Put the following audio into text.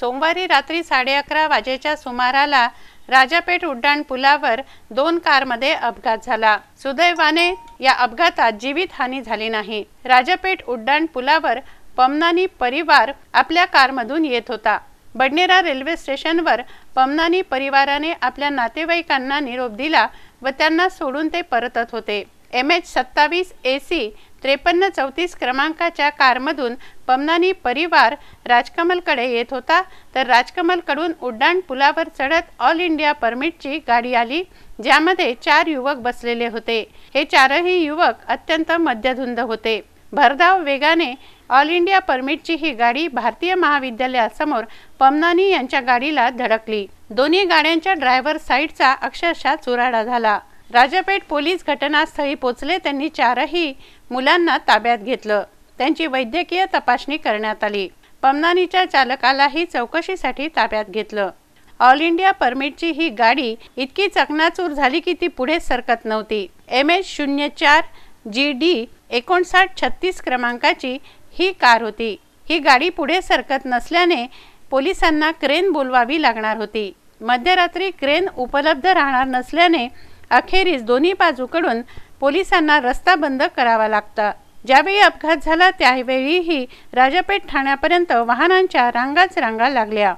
सोमवारी रात्री साडे अकरा वाजेच्या सुमाराला राजापेठ उड्डाण पुलावर दोन कारमध्ये अपघात झाला. सुदैवाने या अपघातात जीवितहानी झाली नाही. राजापेठ उड्डाण पुलावर पमनानी परिवार आपल्या कारमधून येत होता. बडनेरा रेल्वे स्टेशनवर पमनानी परिवाराने आपल्या नातेवाईकांना निरोप दिला व त्यांना सोडून ते परतत होते. एम एच सत्तावीस ए सी त्रेपन्न चौतीस क्रमांकाच्या कारमधून पमनानी परिवार राजकमलकडे येत होता. तर राजकमलकडून उड्डाण पुलावर चढत ऑल इंडिया परमिटची गाडी आली ज्यामध्ये चार युवक बसलेले होते. हे चारही युवक अत्यंत मद्यधुंद होते. भरधाव वेगाने ऑल इंडिया परमिटची ही गाडी भारतीय महाविद्यालयासमोर पमनानी यांच्या गाडीला धडकली. दोन्ही गाड्यांच्या ड्रायव्हर साईडचा अक्षरशः चुराडा झाला. राजापेठ पोलीस घटनास्थळी पोचले त्यांनी चारही मुलांना ताब्यात घेतलं. त्यांची वैद्यकीय तपासणी करण्यात आली. पमनानीच्या चालकालाही चौकशीसाठी ताब्यात घेतलं. ऑल इंडिया परमिटची ही गाडी इतकी चकनाचूर झाली की ती पुढे सरकत नव्हती. एम एच शून्य चार जी डी एकोणसाठ छत्तीस क्रमांकाची ही कार होती. ही गाडी पुढे सरकत नसल्याने पोलिसांना क्रेन बोलवावी लागणार होती. मध्यरात्री क्रेन उपलब्ध राहणार नसल्याने अखेरीस दोन्ही बाजूकडून पोलिसांना रस्ता बंद करावा लागता. ज्यावेळी अपघात झाला त्यावेळीही राजापेठ ठाण्यापर्यंत वाहनांच्या रांगाच रांगा लागल्या.